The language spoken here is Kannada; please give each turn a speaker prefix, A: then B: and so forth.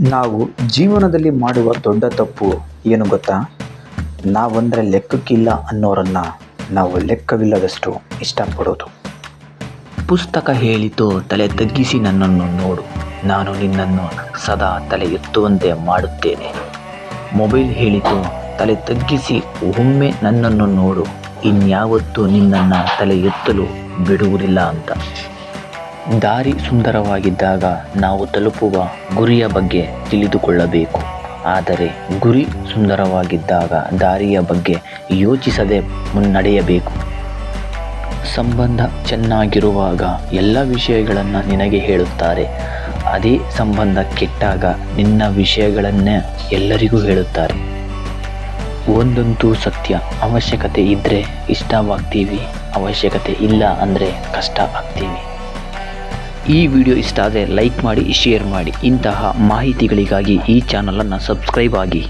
A: ನಾವು ಜೀವನದಲ್ಲಿ ಮಾಡುವ ದೊಡ್ಡ ತಪ್ಪು ಏನು ಗೊತ್ತಾ? ನಾವಂದರೆ ಲೆಕ್ಕಕ್ಕಿಲ್ಲ ಅನ್ನೋರನ್ನು ನಾವು ಲೆಕ್ಕವಿಲ್ಲದಷ್ಟು ಇಷ್ಟಪಡೋದು. ಪುಸ್ತಕ ಹೇಳಿತು, ತಲೆ ತಗ್ಗಿಸಿ ನನ್ನನ್ನು ನೋಡು. ನಾನು ನಿನ್ನನ್ನು ಸದಾ ತಲೆ ಎತ್ತುವಂತೆ ಮಾಡುತ್ತೇನೆ. ಮೊಬೈಲ್ ಹೇಳಿತು, ತಲೆ ತಗ್ಗಿಸಿ ಒಮ್ಮೆ ನನ್ನನ್ನು ನೋಡು. ಇನ್ಯಾವತ್ತೂ ನಿನ್ನನ್ನು ತಲೆ ಎತ್ತಲು ಬಿಡುವುದಿಲ್ಲ ಅಂತ. ದಾರಿ ಸುಂದರವಾಗಿದ್ದಾಗ ನಾವು ತಲುಪುವ ಗುರಿಯ ಬಗ್ಗೆ ತಿಳಿದುಕೊಳ್ಳಬೇಕು. ಆದರೆ ಗುರಿ ಸುಂದರವಾಗಿದ್ದಾಗ ದಾರಿಯ ಬಗ್ಗೆ ಯೋಚಿಸದೆ ಮುನ್ನಡೆಯಬೇಕು. ಸಂಬಂಧ ಚೆನ್ನಾಗಿರುವಾಗ ಎಲ್ಲ ವಿಷಯಗಳನ್ನು ನಿನಗೆ ಹೇಳುತ್ತಾರೆ. ಅದೇ ಸಂಬಂಧ ಕೆಟ್ಟಾಗ ನಿನ್ನ ವಿಷಯಗಳನ್ನೇ ಎಲ್ಲರಿಗೂ ಹೇಳುತ್ತಾರೆ. ಒಂದಂತೂ ಸತ್ಯ. ಅವಶ್ಯಕತೆ ಇದ್ದರೆ ಇಷ್ಟವಾಗ್ತೀವಿ. ಅವಶ್ಯಕತೆ ಇಲ್ಲ ಅಂದರೆ ಕಷ್ಟ ಆಗ್ತೀವಿ. ಈ ವಿಡಿಯೋ ಇಷ್ಟ ಆದರೆ ಲೈಕ್ ಮಾಡಿ ಶೇರ್ ಮಾಡಿ ಇಂತಹ ಮಾಹಿತಿಗಳಿಗಾಗಿ ಈ ಚಾನಲನ್ನು ಸಬ್ಸ್ಕ್ರೈಬ್ ಆಗಿ.